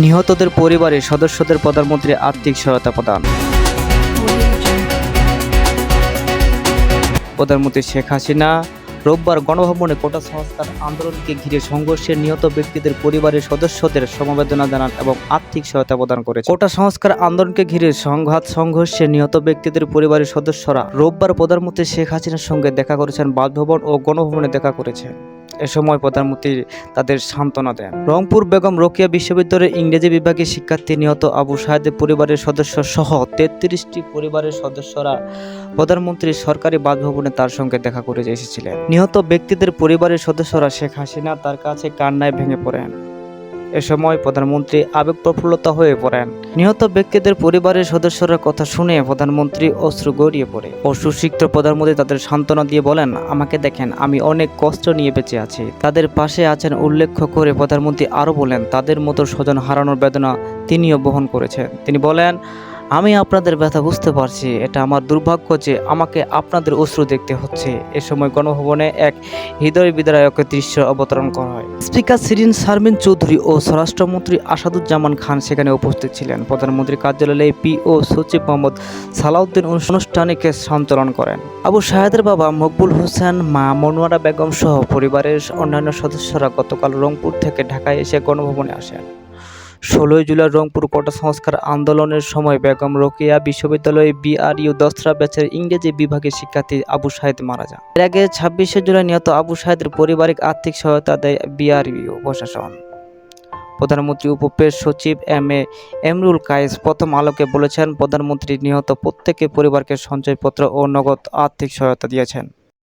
নিহতদের পরিবারের সদস্যদের প্রধানমন্ত্রী আর্থিক সহায়তা প্রদান। প্রধানমন্ত্রী শেখ হাসিনা রোববার গণভবনে কোটা সংস্কার আন্দোলনকে ঘিরে সংঘর্ষে নিহত ব্যক্তিদের পরিবারের সদস্যদের সমবেদনা জানান এবং আর্থিক সহায়তা প্রদান করেছে কোটা সংস্কার আন্দোলনকে ঘিরে সংঘাত, সংঘর্ষে নিহত ব্যক্তিদের পরিবারের সদস্যরা রোববার প্রধানমন্ত্রী শেখ হাসিনার সঙ্গে দেখা করেছেন বাসভবন ও গণভবনে দেখা করেছেন। এ সময় প্রধানমন্ত্রী তাদের সান্ত্বনা দেন। রংপুর বেগম রোকিয়া বিশ্ববিদ্যালয়ের ইংরেজি বিভাগের শিক্ষার্থী নিহত আবু সাহেদের পরিবারের সদস্য সহ তেত্রিশটি পরিবারের সদস্যরা প্রধানমন্ত্রীর সরকারি বাসভবনে তার সঙ্গে দেখা করে এসেছিলেন। নিহত ব্যক্তিদের পরিবারের সদস্যরা শেখ হাসিনা তার কাছে কান্নায় ভেঙে পড়েন। এ সময় প্রধানমন্ত্রী আবেগ প্রফুল্লতা হয়ে পড়েন। নিহত ব্যক্তিদের পরিবারের সদস্যরা কথা শুনে প্রধানমন্ত্রী অশ্রু গড়িয়ে পড়ে। অসুশিক্ত প্রধানমন্ত্রী তাদের সান্ত্বনা দিয়ে বলেন, আমাকে দেখেন, আমি অনেক কষ্ট নিয়ে বেঁচে আছি। তাদের পাশে আছেন উল্লেখ করে প্রধানমন্ত্রী আরও বলেন, তাদের মতো স্বজন হারানোর বেদনা তিনিও বহন করেছেন। তিনি বলেন আমি আপনাদের ব্যথা বুঝতে পারছি। এটা আমার দুর্ভাগ্য যে আমাকে আপনাদের অশ্রু দেখতে হচ্ছে। এ সময় গণভবনে এক হৃদয় বিদায়ক দৃশ্য অবতরণ করা হয়। স্পিকার শিরিন শারমিন চৌধুরী ও স্বরাষ্ট্রমন্ত্রী আসাদুজ্জামান খান সেখানে উপস্থিত ছিলেন। প্রধানমন্ত্রী কার্যালয়ে পি ও সচিব মোহাম্মদ সালাউদ্দিন অনুষ্ঠানিকে সঞ্চালন করেন। আবু শাহেদের বাবা মকবুল হোসেন, মা মনোয়ারা বেগম সহ পরিবারের অন্যান্য সদস্যরা গতকাল রংপুর থেকে ঢাকায় এসে গণভবনে আসেন। ষোলোই জুলাই রংপুর কোটা সংস্কার আন্দোলনের সময় বেগম রোকেয়া বিশ্ববিদ্যালয়ে বিআরইউ দশরা ব্যাচের ইংরেজি বিভাগের শিক্ষার্থী আবু শাহেদ মারা যান। এর আগে ছাব্বিশে জুলাই নিহত আবু শাহেদের পারিবারিক আর্থিক সহায়তা দেয় বিআরইউ প্রশাসন। প্রধানমন্ত্রী উপপ্রেস সচিব এম এ এমরুল কায়েস প্রথম আলোকে বলেছেন, প্রধানমন্ত্রী নিহত প্রত্যেকের পরিবারকে সঞ্চয়পত্র ও নগদ আর্থিক সহায়তা দিয়েছেন।